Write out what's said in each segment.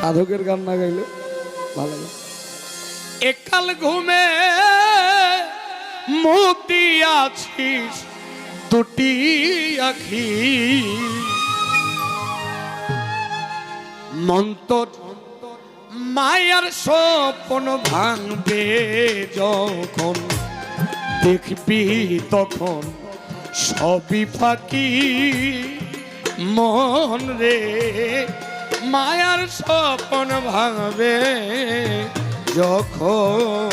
সাধকের গান না গাইলে ভালো একাল ঘুমে মুক্তি আছিস দুটি আখি। মন্তর মায়ার স্বপ্ন ভাঙবে যখন দেখবি তখন সবই ফাঁকি মন রে। মায়ার স্বপন ভাঙবে যখন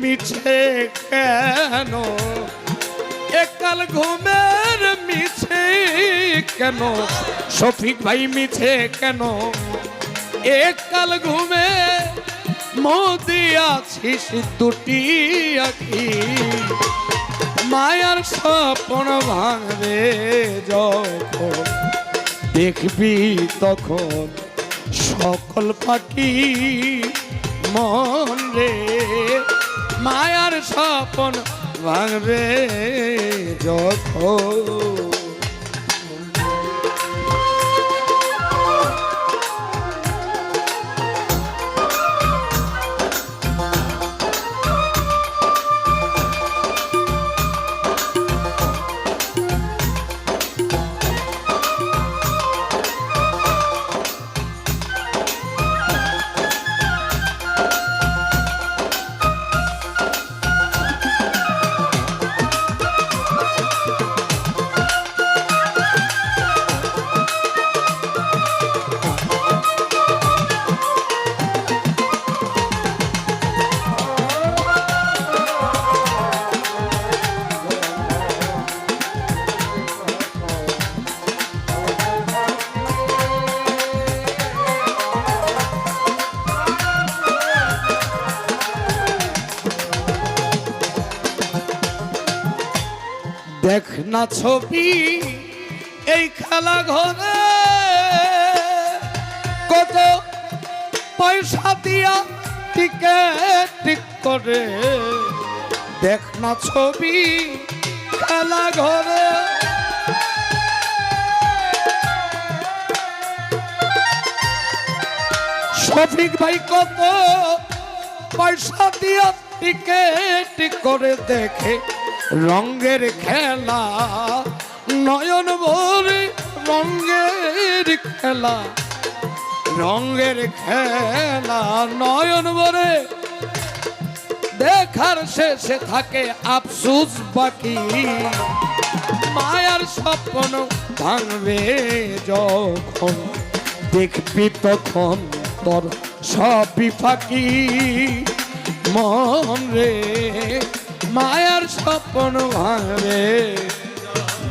মিছে কেন? একাল ঘুমের মিছে কেন? শফিক ভাই মিছে কেন? একাল ঘুমে মোদি আছিস দুটি আখি। মায়ার স্বপন ভাঙবে যখন দেখবি তখন সকল পাখি মন রে মায়ার সপন ভাঙবে যখন। দেখ না ছবি, এই খেলা ঘরে কত পয়সা দিয়া টিকেট করে। দেখ না ছবি, খেলা ঘরে। শফিক ভাই কত পয়সা দিয়া টিকেট করে দেখে। রঙ্গের খেলা, নয়ন ভরে রঙ্গের খেলা। রঙ্গের খেলা, নয়ন ভরে দেখার শেষে থাকে আফসুস বাকি। মায়ার স্বপ্ন ভাঙবে যখন, দেখবি তখন তোর সবই ফাঁকি। মন রে মায়ার স্বপ্ন ভাঙবে।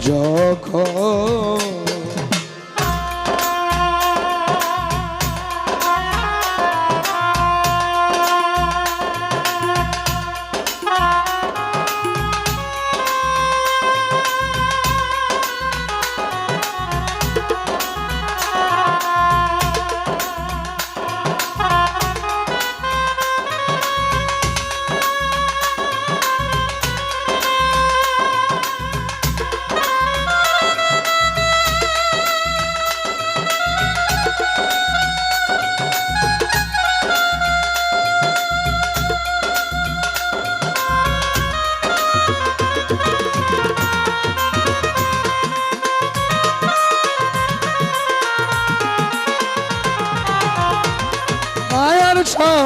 যখন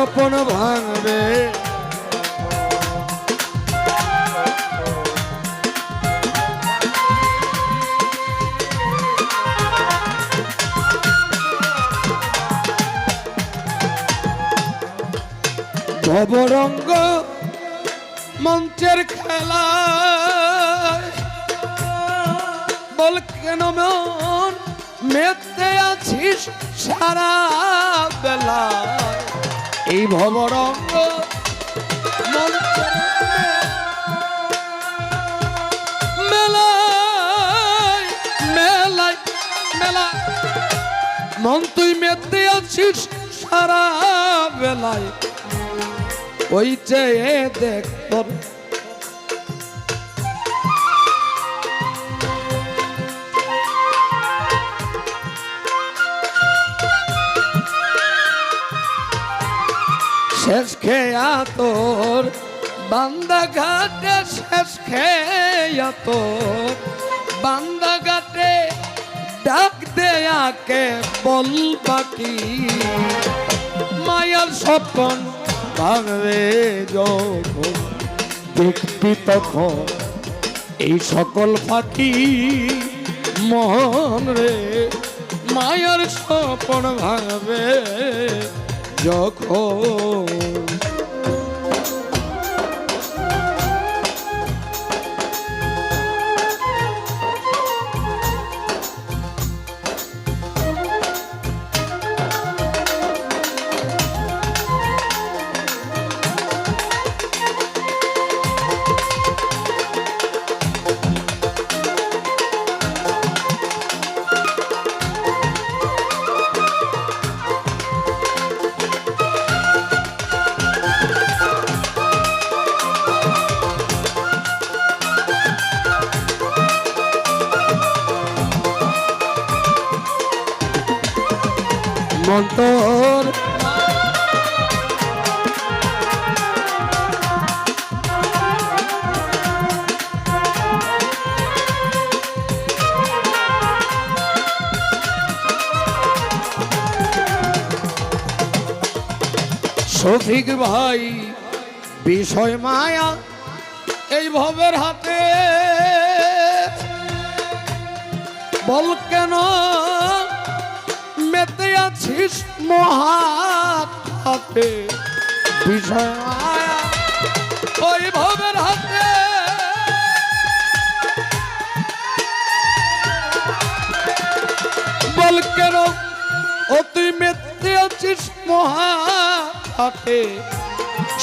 স্বপ্ন ভাঙবে। ভবরঙ্গ মঞ্চের খেলা। বল কেন মন মেতে আছিস সারা বেলা এই ভবরঙ্গ মন তুই মেতে আছিস সারা বেলায়। ওই চেয়ে দেখ তোর শেষ খেয়া বান্দা ঘাটে শেষ খেয়া বান্দা ঘাটে ডাক দেয়াকে বল বাকি মায়ার স্বপন ভাঙবে যখন, দেখবি তখন এই সকল ফাঁকি মন রে। মায়ার স্বপন ভাঙবে যখন শফিক ভাই বিষয় মায়া এই ভবের হাতে বল কেন? আছিস মহাতে বিষয় ওই ভবের হাতে। বল কেন ও আছিস মহাতে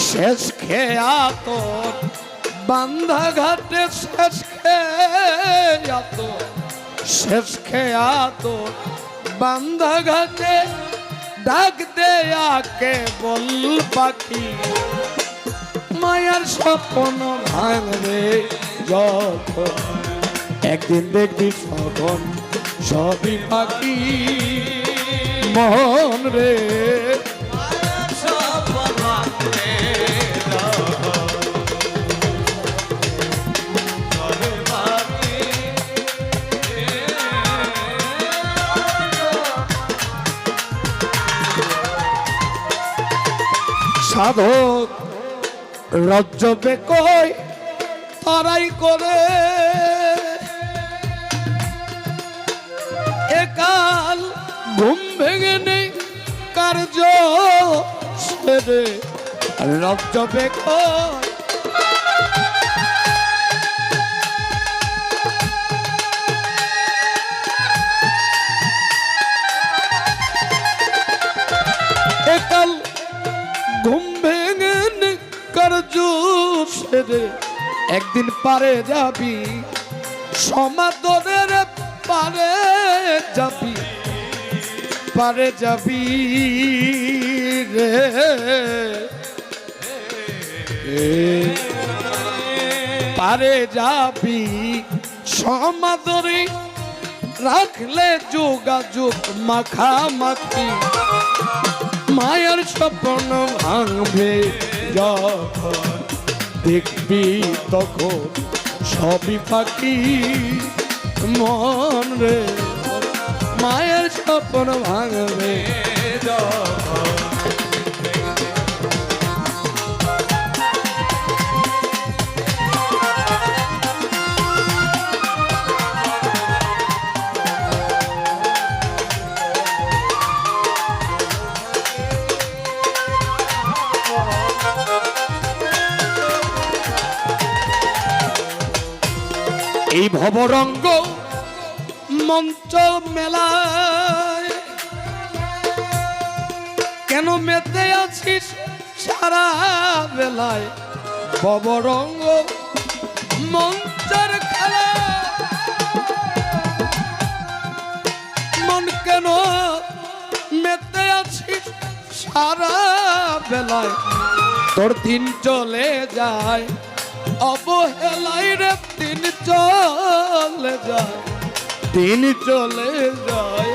শেষ খেয়া তোর, বান্ধা ঘাটে শেষ খেয়া তোর। শেষ খেয়া তোর বান্ধা ঘাটে ডাক দেয়াকে বল পাখি? মায়ার স্বপ্ন ভাঙবে যখন একদিন দেখবি সগন, সবই পাখি। মন রে সাধক। রজ্জবে কই? তারাই করে। একাল ঘুম ভেঙে নেই কার্য সেরে রজ্জবে কই? একদিন পারে যাবি, সমাদরের পারে যাবি পারে যাবি রে। পারে যাবি, সমাদরে রাখলে যোগাযোগ মাখামাখি, মায়ের স্বপ্ন ভাঙবে যখন দেখবি তখন সবই পাখি মন রে মায়ের স্বপ্ন ভাঙবে। এই ভবরঙ্গ মঞ্চ মেলায়। কেন মেতে আছিস সারা বেলায়? ভবরঙ্গ মঞ্চের খেলা। মন কেন মেতে আছিস সারা বেলায়? তোর দিন চলে যায়। অবহেলাই রে দিন চলে যায় দিন চলে যায়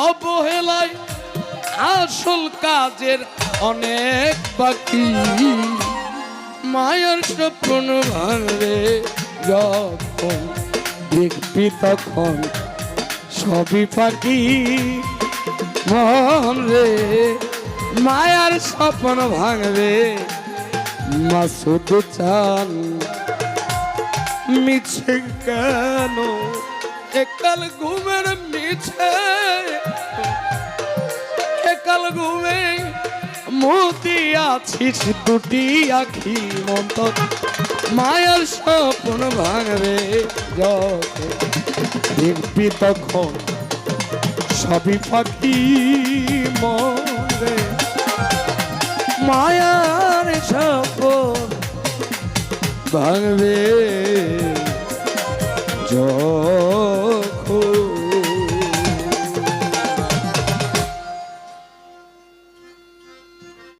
অবহেলায় আসল কাজের অনেক বাকি মায়ার স্বপ্ন ভাঙবে যখন দেখবি তখন সবই পাখি মন রে মায়ার স্বপ্ন ভাঙবে মাসুদ চান। মিছে কেন? একাল ঘুমের মিছে। একাল ঘুমে মতি আছিস দুটি আখি মন্ত মায়ার স্বপ্ন ভাঙবে দেখবি তখন সবই পাখি মরে মায়ার স্বপ্ন ভাঙবে যখন